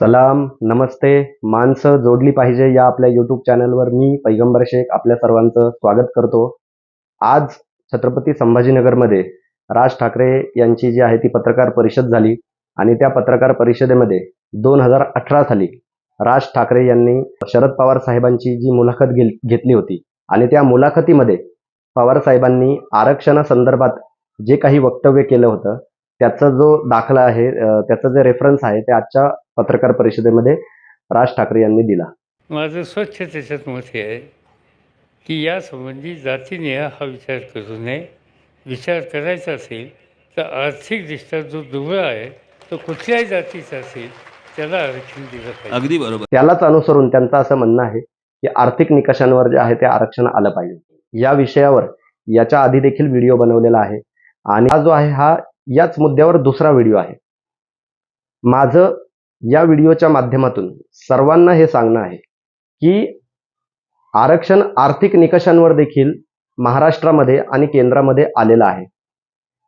सलाम नमस्ते. माणसं जोडली पाहिजे या आपल्या युट्यूब चॅनलवर मी पैगंबर शेख आपल्या सर्वांचं स्वागत करतो. आज छत्रपती संभाजीनगरमध्ये राज ठाकरे यांची जी आहे ती पत्रकार परिषद झाली आणि त्या पत्रकार परिषदेमध्ये दोन हजार अठरा साली राज ठाकरे यांनी शरद पवार साहेबांची जी मुलाखत घेतली होती आणि त्या मुलाखतीमध्ये पवार साहेबांनी आरक्षणासंदर्भात जे काही वक्तव्य केलं होतं त्याचा जो दाखला आहे त्याचा जे रेफरन्स आहे ते आजच्या पत्रकार परिषदेमध्ये राज ठाकरे यांनी दिला. माझं स्वच्छ त्याच्यात मत हे आहे की यासंबंधी जातीने हा विचार करू नये. विचार करायचा असेल तर आर्थिकदृष्ट्या जो दुबळा आहे तो कुठल्याही जातीचा असेल त्याला आरक्षण दिलं पाहिजे. अगदी बरोबर. त्यालाच अनुसरून त्यांचं असं म्हणणं आहे की आर्थिक निकषांवर जे आहे ते आरक्षण आलं पाहिजे. या विषयावर याच्या आधी देखील व्हिडिओ बनवलेला आहे. आणि हा जो आहे हा याच मुद्द्यावर दुसरा व्हिडिओ आहे. माझं या व्हिडिओच्या माध्यमातून सर्वांना हे सांगणं आहे की आरक्षण आर्थिक निकषांवर देखील महाराष्ट्रामध्ये आणि केंद्रामध्ये आलेलं आहे.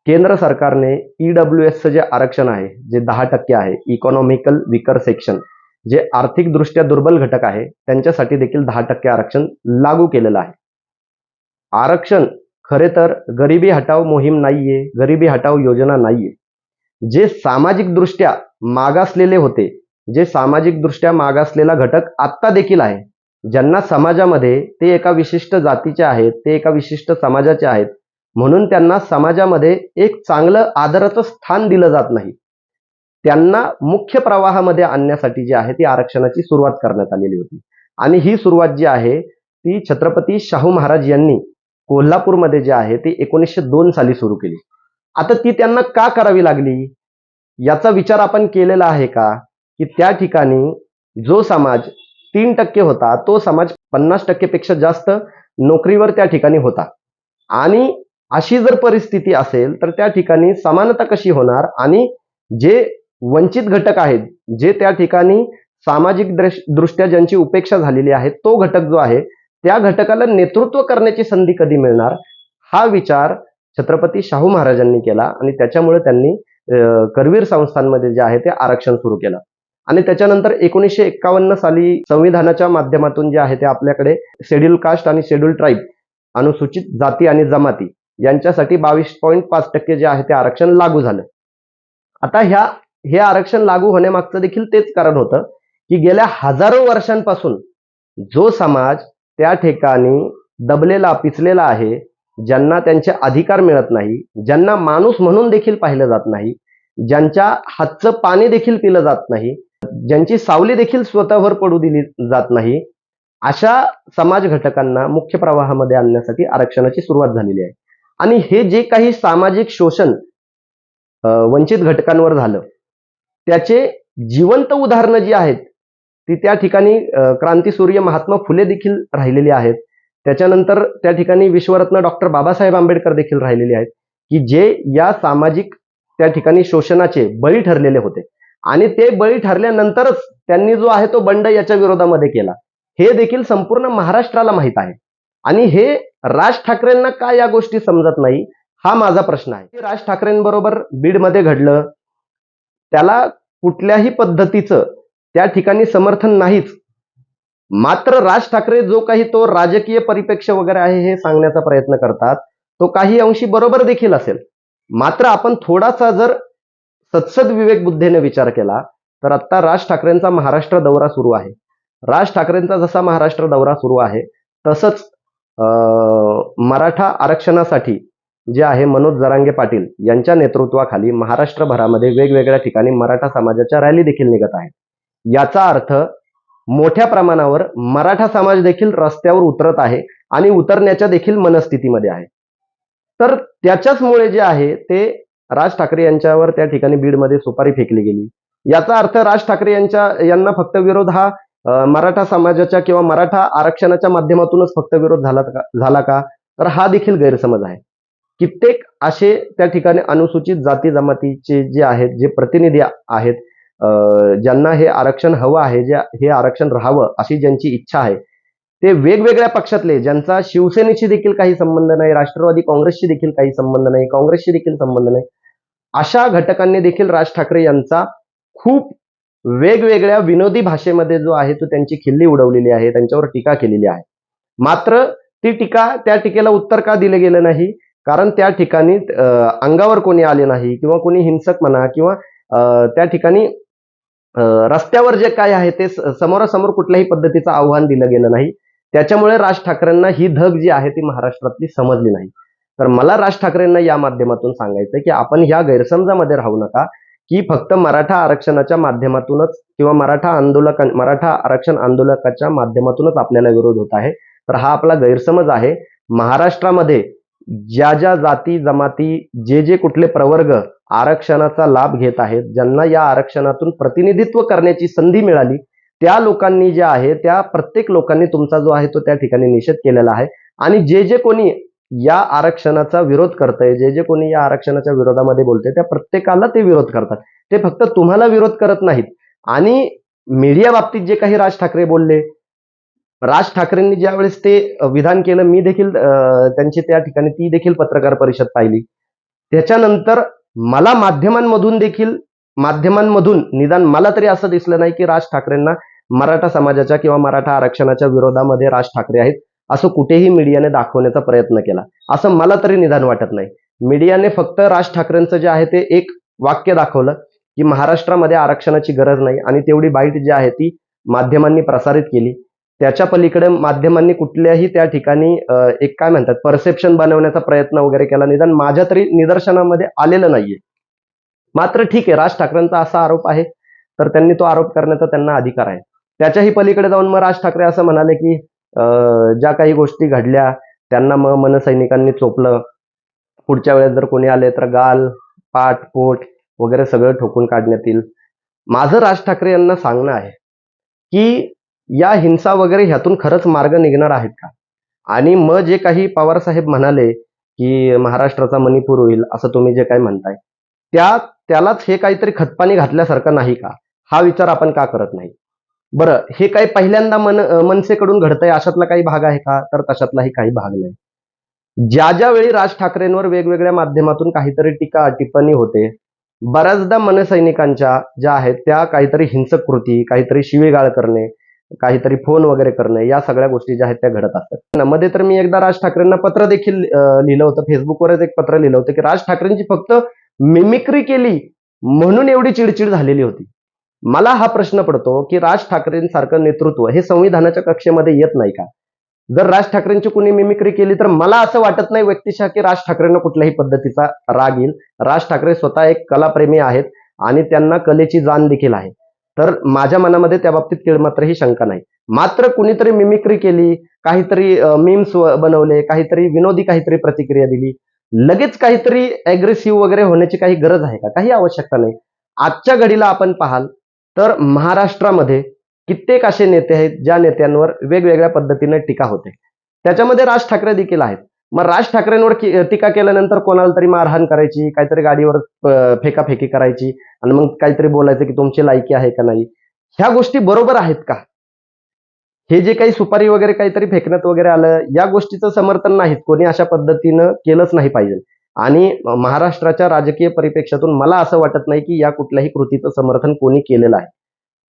केंद्र सरकारने ई डब्ल्यू एसचं जे आरक्षण आहे जे दहा टक्के आहे इकॉनॉमिकल विकर सेक्शन जे आर्थिकदृष्ट्या दुर्बल घटक आहे त्यांच्यासाठी देखील दहा टक्के आरक्षण लागू केलेलं आहे. आरक्षण खरे तर गरिबी हटाव मोहीम नाहीये गरिबी हटाव योजना नाहीये. जे सामाजिकदृष्ट्या मागासलेले होते जे सामाजिकदृष्ट्या मागासलेला घटक आत्ता देखील आहे ज्यांना समाजामध्ये ते एका विशिष्ट जातीचे आहेत ते एका विशिष्ट समाजाचे आहेत म्हणून त्यांना समाजामध्ये एक चांगलं आदराचं स्थान दिलं जात नाही. त्यांना मुख्य प्रवाहामध्ये आणण्यासाठी जी आहे ती आरक्षणाची सुरुवात करण्यात आलेली होती. आणि ही सुरुवात जी आहे ती छत्रपती शाहू महाराज यांनी कोल्हापूरमध्ये जे आहे ते एकोणीसशे दोन साली सुरू केली. आता ती त्यांना का करावी लागली? याचा विचार आपण केलेला आहे का? की त्या ठिकाणी जो समाज तीन टक्के होता तो समाज पन्नास टक्केपेक्षा जास्त नोकरीवर त्या ठिकाणी होता. आणि अशी जर परिस्थिती असेल तर त्या ठिकाणी समानता कशी होणार? आणि जे वंचित घटक आहेत जे त्या ठिकाणी सामाजिक दृष्ट्या ज्यांची उपेक्षा झालेली आहे तो घटक जो आहे त्या घटकाला नेतृत्व करण्याची संधी कधी मिळणार? हा विचार छत्रपती शाहू महाराजांनी केला आणि त्याच्यामुळे त्यांनी करवीर संस्थांमध्ये जे आहे ते आरक्षण सुरू केलं. आणि त्याच्यानंतर एकोणीसशे एक्कावन्न साली संविधानाच्या माध्यमातून जे आहे ते आपल्याकडे शेड्यूल कास्ट आणि शेड्यूल ट्राईब अनुसूचित जाती आणि जमाती यांच्यासाठी बावीस पॉईंट पाच टक्के जे आहे ते आरक्षण लागू झालं. आता ह्या हे आरक्षण लागू होण्यामागचं देखील तेच कारण होतं की गेल्या हजारो वर्षांपासून जो समाज त्या ठिकाणी दबलेला पिचलेला आहे ज्यांना त्यांचे अधिकार मिळत नाही ज्यांना माणूस म्हणून देखील पाहिलं जात नाही ज्यांच्या हातचं पाणी देखील पिलं जात नाही ज्यांची सावली देखील स्वतःवर पडू दिली जात नाही अशा समाज घटकांना मुख्य प्रवाहामध्ये आणण्यासाठी आरक्षणाची सुरुवात झालेली आहे. आणि हे जे काही सामाजिक शोषण वंचित घटकांवर झालं त्याचे जिवंत उदाहरणं जी आहेत ती त्या ठिकाणी क्रांतीसूर्य महात्मा फुले देखील राहिलेली आहेत. त्याच्यानंतर त्या ठिकाणी विश्वरत्न डॉक्टर बाबासाहेब आंबेडकर देखील राहिलेले आहेत की जे या सामाजिक त्या ठिकाणी शोषणाचे बळी ठरलेले होते. आणि ते बळी ठरल्यानंतरच त्यांनी जो आहे तो बंड याच्या विरोधामध्ये केला. हे देखील संपूर्ण महाराष्ट्राला माहीत आहे. आणि हे राज ठाकरेंना का या गोष्टी समजत नाही हा माझा प्रश्न आहे. राज ठाकरेंबरोबर बीडमध्ये घडलं. त्याला कुठल्याही पद्धतीचं त्या ठिकाणी समर्थन नाहीच. मात्र राज ठाकरे जो काही तो राजकीय परिप्रेक्ष्य वगैरे आहे हे सांगण्याचा प्रयत्न करतात तो काही अंशी बरोबर देखील असेल. मात्र आपण थोडासा जर सत्सद विवेक बुद्धीने विचार केला तर आता राज ठाकरेंचा महाराष्ट्र दौरा सुरू आहे. राज ठाकरेंचा जसा महाराष्ट्र दौरा सुरू आहे तसंच अं, मराठा आरक्षणासाठी जे आहे मनोज जरांगे पाटील यांच्या नेतृत्वाखाली महाराष्ट्रभरामध्ये वेगवेगळ्या ठिकाणी मराठा समाजाच्या रॅली देखील निघत आहेत. याचा अर्थ मोठ्या प्रमाणावर मराठा समाज देखील रस्त्यावर उतरत आहे आणि उतरण्याच्या देखील मनस्थितीमध्ये आहे. तर त्याच्याचमुळे जे आहे ते राज ठाकरे यांच्यावर त्या ठिकाणी बीडमध्ये सुपारी फेकली गेली. याचा अर्थ राज ठाकरे यांच्या यांना फक्त विरोध हा मराठा समाजाच्या किंवा मराठा आरक्षणाच्या माध्यमातूनच फक्त विरोध झाला का झाला का? तर हा देखील गैरसमज आहे. कित्येक असे त्या ठिकाणी अनुसूचित जाती जमातीचे जे आहेत जे प्रतिनिधी आहेत ज्यांना हे आरक्षण हवं आहे जे हे आरक्षण राहावं अशी ज्यांची इच्छा आहे ते वेगवेगळ्या पक्षातले ज्यांचा शिवसेनेशी देखील काही संबंध नाही राष्ट्रवादी काँग्रेसशी देखील काही संबंध नाही काँग्रेसशी देखील संबंध नाही अशा घटकांनी देखील राज ठाकरे यांचा खूप वेगवेगळ्या विनोदी भाषेमध्ये जो आहे तो त्यांची खिल्ली उडवलेली आहे त्यांच्यावर टीका केलेली आहे. मात्र ती टीका त्या टीकेला उत्तर का दिलं गेलं नाही? कारण त्या ठिकाणी अंगावर कोणी आले नाही किंवा कोणी हिंसक म्हणा किंवा त्या ठिकाणी रस्त्यावर जे काय आहे ते समोरासमोर कुठल्याही पद्धतीचं आव्हान दिलं गेलं नाही. त्याच्यामुळे राज ठाकरेंना ही धग जी आहे ती महाराष्ट्रातली समजली नाही. तर मला राज ठाकरेंना या माध्यमातून सांगायचं की आपण ह्या गैरसमजामध्ये राहू नका की फक्त मराठा आरक्षणाच्या माध्यमातूनच किंवा मराठा आंदोलक मराठा आरक्षण आंदोलकाच्या माध्यमातूनच आपल्याला विरोध होत आहे. तर हा आपला गैरसमज आहे. महाराष्ट्रामध्ये ज्या ज्या जाती जमाती जे जे कुठले प्रवर्ग आरक्षणाचा लाभ घेत आहेत ज्यांना या आरक्षणातून प्रतिनिधित्व करण्याची संधी मिळाली त्या लोकांनी जे आहे त्या प्रत्येक लोकांनी तुमचा जो आहे तो त्या ठिकाणी निषेध केलेला आहे. आणि जे जे कोणी या आरक्षणाचा विरोध करतंय जे जे कोणी या आरक्षणाच्या विरोधामध्ये बोलतंय त्या प्रत्येकाला ते विरोध करतात. ते फक्त तुम्हाला विरोध करत नाहीत. आणि मीडिया बाबतीत जे काही राज ठाकरे बोलले राज ठाकरेंनी ज्यावेळेस ते विधान केलं मी देखील त्यांची त्या ठिकाणी ती देखील पत्रकार परिषद पाहिली. त्याच्यानंतर मला माध्यमांमधून देखील माध्यमांमधून निदान मला तरी असं दिसलं नाही की राज ठाकरेंना मराठा समाजाच्या किंवा मराठा आरक्षणाच्या विरोधामध्ये राज ठाकरे आहेत असं कुठेही मीडियाने दाखवण्याचा प्रयत्न केला. असं मला तरी निदान वाटत नाही. मीडियाने फक्त राज ठाकरेंचं जे आहे ते एक वाक्य दाखवलं की महाराष्ट्रामध्ये आरक्षणाची गरज नाही आणि तेवढी बाईट जी आहे ती माध्यमांनी प्रसारित केली. त्याच्या पलीकडे माध्यमांनी कुठल्याही त्या ठिकाणी एक काय म्हणतात परसेप्शन बनवण्याचा प्रयत्न वगैरे केला. निदान माझ्या तरी निदर्शनामध्ये आलेलं नाहीये. मात्र ठीक आहे राज ठाकरेंचा असा आरोप आहे. तर त्यांनी तो आरोप करण्याचा त्यांना अधिकार आहे. त्याच्याही पलीकडे जाऊन मग राज ठाकरे असं म्हणाले की ज्या काही गोष्टी घडल्या त्यांना मग मनसैनिकांनी चोपलं. पुढच्या वेळेस जर कोणी आले तर गाल पाठ पोट वगैरे सगळं ठोकून काढण्यात येईल. माझं राज ठाकरे यांना सांगणं आहे की या हिंसा वगैरे ह्यातून खरंच मार्ग निघणार आहेत का? आणि मग जे काही पवार साहेब म्हणाले की महाराष्ट्राचा मणिपूर होईल असं तुम्ही जे काही म्हणताय त्या त्यालाच हे काहीतरी खतपाणी घातल्यासारखं नाही का? हा विचार आपण का करत नाही? बरं हे काही पहिल्यांदा मन मनसेकडून घडतंय अशातला काही भाग आहे का? तर तशातलाही काही भाग नाही. ज्या ज्या वेळी राज ठाकरेंवर वेगवेगळ्या माध्यमातून काहीतरी टीका टिप्पणी होते बऱ्याचदा मनसैनिकांच्या ज्या आहेत त्या काहीतरी हिंसक कृती काहीतरी शिवेगाळ करणे काहीतरी फोन वगैरे करणे या सगळ्या गोष्टी ज्या आहेत त्या घडत असतात. मध्ये तर मी एकदा राज ठाकरेंना पत्र देखील लिहिलं होतं. फेसबुकवरच एक पत्र लिहिलं होतं की राज ठाकरेंची फक्त मिमिक्री केली म्हणून एवढी चिडचिड झालेली होती. मला हा प्रश्न पडतो की राज ठाकरेंसारखं नेतृत्व हे संविधानाच्या कक्षेमध्ये येत नाही का? जर राज ठाकरेंची कुणी मिमिक्री केली तर मला असं वाटत नाही व्यक्तिशः की राज ठाकरेंना कुठल्याही पद्धतीचा राग येईल. राज ठाकरे स्वतः एक कलाप्रेमी आहेत आणि त्यांना कलेची जाण देखील आहे. तर माझ्या मनामध्ये त्या बाबतीत केळमात्र ही शंका नाही. मात्र कुणीतरी मिमिक्री केली काहीतरी मीम्स बनवले काहीतरी विनोदी काहीतरी प्रतिक्रिया दिली. लगेच काहीतरी अग्रेसिव्ह वगैरे होण्याची काही गरज आहे का? काही आवश्यकता नाही. आजच्या घडीला आपण पाहाल तर महाराष्ट्रामध्ये कित्येक असे नेते आहेत ज्या नेत्यांवर वेगवेगळ्या पद्धतीने टीका होते. त्याच्यामध्ये राज ठाकरे देखील आहेत. मग राज ठाकरेंवर टीका केल्यानंतर कोणाला तरी मारहाण करायची काहीतरी गाडीवर फेकाफेकी करायची आणि मग काहीतरी बोलायचं की तुमची लायकी आहे का नाही? ह्या गोष्टी बरोबर आहेत का? हे जे काही सुपारी वगैरे काहीतरी फेकण्यात वगैरे आलं या गोष्टीचं समर्थन नाहीत. कोणी अशा पद्धतीनं केलंच नाही पाहिजे. आणि महाराष्ट्राच्या राजकीय परिपेक्षातून मला असं वाटत नाही की या कुठल्याही कृतीचं समर्थन कोणी केलेलं आहे.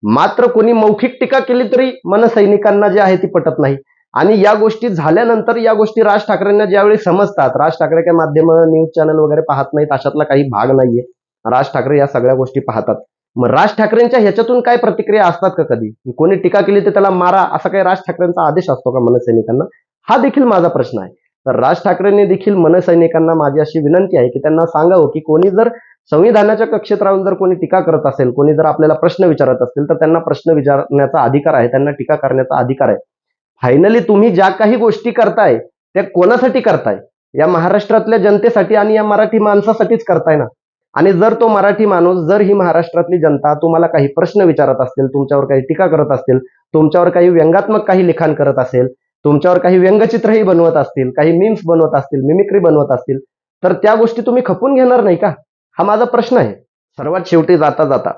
मात्र कोणी मौखिक टीका केली तरी मनसैनिकांना जे आहे ती पटत नाही. आणि या गोष्टी झाल्यानंतर या गोष्टी राज ठाकरेंना ज्यावेळी समजतात राज ठाकरे काही माध्यम न्यूज चॅनल वगैरे पाहत नाहीत अशातला काही भाग नाहीये. राज ठाकरे या सगळ्या गोष्टी पाहतात. मग राज ठाकरेंच्या ह्याच्यातून काय प्रतिक्रिया असतात का कधी? कोणी टीका केली तर त्याला मारा असा काही राज ठाकरेंचा आदेश असतो का मनसैनिकांना? हा देखील माझा प्रश्न आहे. तर राज ठाकरेंनी देखील मनसैनिकांना माझी अशी विनंती आहे की त्यांना सांगावं की कोणी जर संविधानाच्या कक्षेत राहून जर कोणी टीका करत असेल कोणी जर आपल्याला प्रश्न विचारत असतील तर त्यांना प्रश्न विचारण्याचा अधिकार आहे त्यांना टीका करण्याचा अधिकार आहे. फायनली तुम्ही ज्या काही गोष्टी करताय त्या कोणासाठी करताय? या महाराष्ट्रातल्या जनतेसाठी आणि या मराठी माणसासाठीच करताय ना? आणि जर तो मराठी माणूस जर ही महाराष्ट्रातली जनता तुम्हाला काही प्रश्न विचारत असतील तुमच्यावर काही टीका करत असतील तुमच्यावर काही व्यंगात्मक काही लिखाण करत असेल तुमच्यावर काही व्यंगचित्रही बनवत असतील काही मीम्स बनवत असतील मिमिक्री बनवत असतील तर त्या गोष्टी तुम्ही खपून घेणार नाही का? हा माझा प्रश्न आहे. सर्वात शेवटी जाता जाता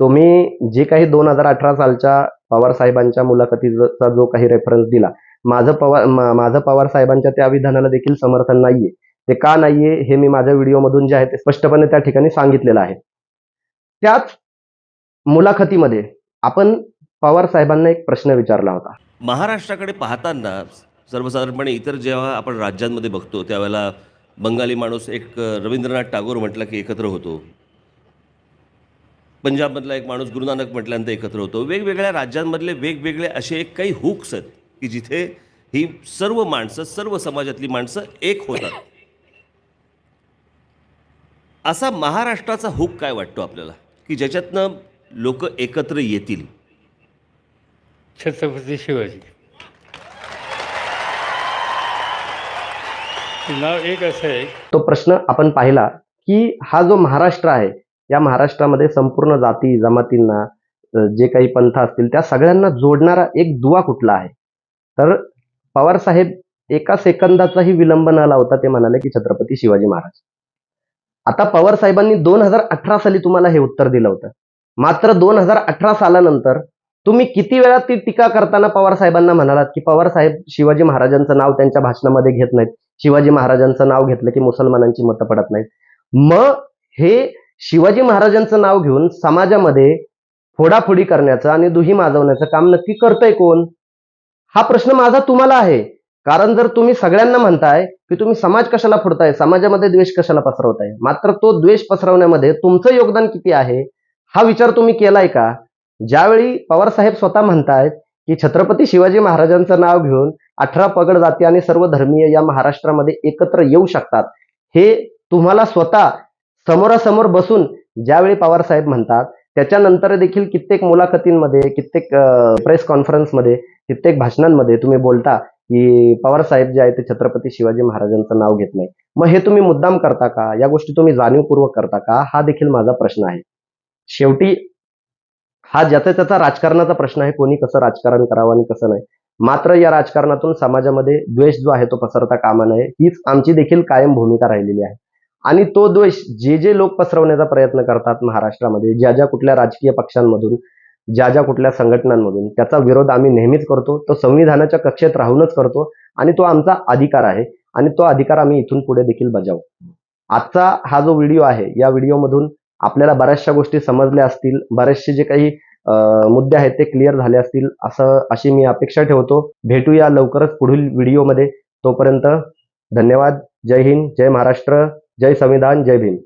तुम्ही जे काही दोन हजार अठरा सालच्या पवार साहेबांच्या मुलाखतीचा जो काही रेफरन्स दिला. माझं पवार माझं पवार साहेबांच्या त्या विधानाला देखील समर्थन नाहीये. ते का नाहीये हे मी माझ्या व्हिडिओमधून जे आहे ते स्पष्टपणे त्या ठिकाणी सांगितलेलं आहे. त्याच मुलाखतीमध्ये आपण पवार साहेबांना एक प्रश्न विचारला होता. महाराष्ट्राकडे पाहताना सर्वसाधारणपणे इतर जेव्हा आपण राज्यांमध्ये बघतो त्यावेळेला बंगाली माणूस एक रवींद्रनाथ टागोर म्हटलं की एकत्र होतो. पंजाबमधला एक माणूस गुरुनानक म्हटल्यानंतर एकत्र होतो. वेगवेगळ्या राज्यांमधले वेगवेगळे असे एक काही हुक्स आहेत की जिथे ही सर्व माणसं सर्व समाजातली माणसं एक होतात. असा महाराष्ट्राचा हुक काय वाटतो आपल्याला? की ज्याच्यातनं लोक एकत्र येतील? छत्रपती शिवाजी. नाव एक असं आहे. तो प्रश्न आपण पाहिला की हा जो महाराष्ट्र आहे या महाराष्ट्रामध्ये संपूर्ण जाती जमातींना जे काही पंथ असतील त्या सगळ्यांना जोडणारा एक दुवा कुठला आहे? तर पवार साहेब एका सेकंदाचाही विलंब न लावता ते म्हणाले की छत्रपती शिवाजी महाराज. आता पवार साहेबांनी दोन हजार अठरा साली तुम्हाला हे उत्तर दिलं होतं. मात्र दोन हजार अठरा सालानंतर तुम्ही किती वेळा ती टीका करताना पवार साहेबांना म्हणालात की पवार साहेब शिवाजी महाराजांचं नाव त्यांच्या भाषणामध्ये घेत नाहीत शिवाजी महाराजांचं नाव घेतलं की मुसलमानांची मतं पडत नाहीत. मग हे शिवाजी महाराजांचं नाव घेऊन समाजामध्ये फोडाफोडी करण्याचं आणि दुही माजवण्याचं काम नक्की करतंय कोण? हा प्रश्न माझा तुम्हाला आहे. कारण जर तुम्ही सगळ्यांना म्हणताय की तुम्ही समाज कशाला फोडताय समाजामध्ये द्वेष कशाला पसरवताय? मात्र तो द्वेष पसरवण्यामध्ये तुमचं योगदान किती आहे? हा विचार तुम्ही केलाय का? ज्यावेळी पवारसाहेब स्वतः म्हणतायत की छत्रपती शिवाजी महाराजांचं नाव घेऊन अठरा पगड जाती आणि सर्व धर्मीय या महाराष्ट्रामध्ये एकत्र येऊ शकतात हे तुम्हाला स्वतः समोरासमोर बसून ज्यावेळी पवार साहेब म्हणतात त्याच्यानंतर देखील कित्येक मुलाखतींमध्ये कित्येक प्रेस कॉन्फरन्समध्ये कित्येक भाषणांमध्ये तुम्ही बोलता की पवार साहेब जे आहे ते छत्रपती शिवाजी महाराजांचं नाव घेत नाही मग हे तुम्ही मुद्दाम करता का? या गोष्टी तुम्ही जाणीवपूर्वक करता का? हा देखील माझा प्रश्न आहे. शेवटी हा ज्याचा त्याचा राजकारणाचा प्रश्न आहे कोणी कसं राजकारण करावं आणि कसं नाही. मात्र या राजकारणातून समाजामध्ये द्वेष जो आहे तो पसरता कामा नये. हीच आमची देखील कायम भूमिका राहिलेली आहे. आणि तो द्वेष जे जे लोक पसरवण्याचा प्रयत्न करतात महाराष्ट्रामध्ये ज्या ज्या कुठल्या राजकीय पक्षांमधून ज्या ज्या कुठल्या संघटनांमधून त्याचा विरोध आम्ही नेहमीच करतो तो संविधानाच्या कक्षेत राहूनच करतो आणि तो आमचा अधिकार आहे आणि तो अधिकार आम्ही इथून पुढे देखील बजावू. आजचा हा जो व्हिडिओ आहे या व्हिडिओमधून आपल्याला बऱ्याचशा गोष्टी समजल्या असतील बरेचसे जे काही मुद्दे आहेत ते क्लिअर झाले असतील असं अशी मी अपेक्षा ठेवतो. भेटूया लवकरच पुढील व्हिडिओमध्ये. तोपर्यंत धन्यवाद. जय हिंद. जय महाराष्ट्र. जय संविधान जय भीम.